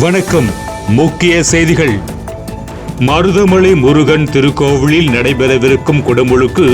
வணக்கம். முக்கிய செய்திகள். மருதமலை முருகன் திருக்கோவிலில் நடைபெறவிருக்கும் குடமுழுக்கு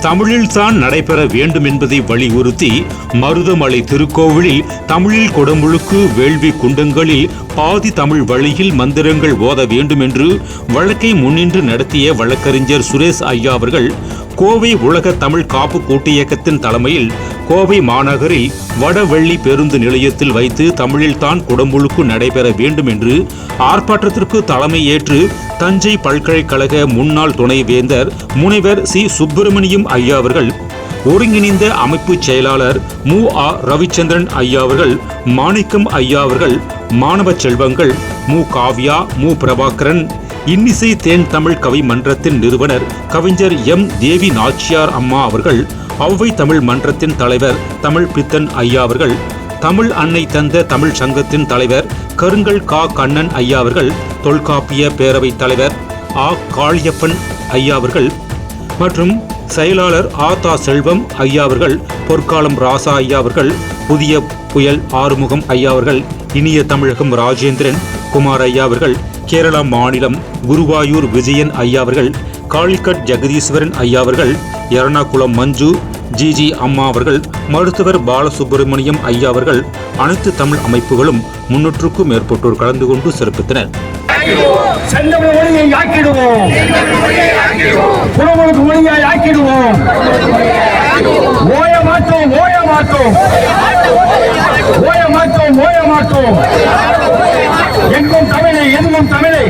தமிழில் தான் நடைபெற வேண்டும் என்பதை வலியுறுத்தி மருதமலை திருக்கோவிலில் தமிழில் குடமுழுக்கு வேள்வி குண்டங்களில் பாதி தமிழ் வழியில் மந்திரங்கள் ஓத வேண்டும் என்று வழக்கை முன்னின்று நடத்திய வழக்கறிஞர் சுரேஷ் ஐயா அவர்கள் கோவை உலக தமிழ் காப்பு கூட்டியக்கத்தின் தலைமையில் கோவை மாநகரில் வடவெள்ளி பேருந்து நிலையத்தில் வைத்து தமிழில்தான் குடமுழுக்கு நடைபெற வேண்டும் என்று ஆர்ப்பாட்டத்திற்கு தலைமை ஏற்று தஞ்சை பல்கலைக்கழக முன்னாள் துணைவேந்தர் முனைவர் சி. சுப்பிரமணியம் ஐயா அவர்கள் ஒருங்கிணைந்த அமைப்பு செயலாளர் மு. ஆ. ரவிச்சந்திரன் ஐயா அவர்கள் மாணிக்கம் ஐயா அவர்கள் மாணவ செல்வங்கள் மு. காவ்யா மு. பிரபாகரன் இன்னிசை தேன் தமிழ் கவி மன்றத்தின் நிறுவனர் கவிஞர் எம். தேவி நாச்சியார் அம்மா அவர்கள் ஔவை தமிழ் மன்றத்தின் தலைவர் தமிழ் பித்தன் ஐயா அவர்கள் தமிழ் அன்னை தந்த தமிழ் சங்கத்தின் தலைவர் கருங்கல் கா. கண்ணன் ஐயா அவர்கள் தொல்காப்பிய பேரவைத் தலைவர் ஆ. காளியப்பன் ஐயா அவர்கள் மற்றும் செயலாளர் ஆதா செல்வம் ஐயா அவர்கள் பொற்காலம் ராசா ஐயா அவர்கள் புதிய புயல் ஆறுமுகம் ஐயா அவர்கள் இனிய தமிழகம் ராஜேந்திரன் குமார் ஐயா அவர்கள் கேரளா மாநிலம் குருவாயூர் விஜயன் ஐயா அவர்கள் காளிக்கட் ஜெகதீஸ்வரன் ஐயா அவர்கள் எர்ணாகுளம் மஞ்சு ஜிஜி அம்மா அவர்கள் மருத்துவர் பாலசுப்பிரமணியம் ஐயா அவர்கள் அனைத்து தமிழ் அமைப்புகளும் முன்னூற்றுக்கும் மேற்பட்டோர் கலந்து கொண்டு சிறப்பித்தனர். மொழியை ஓய மாட்டோம் ஓய மாட்டோம் ஓய மாட்டோம் ஓய மாட்டோம் எங்கும் தமிழை எங்கும் தமிழை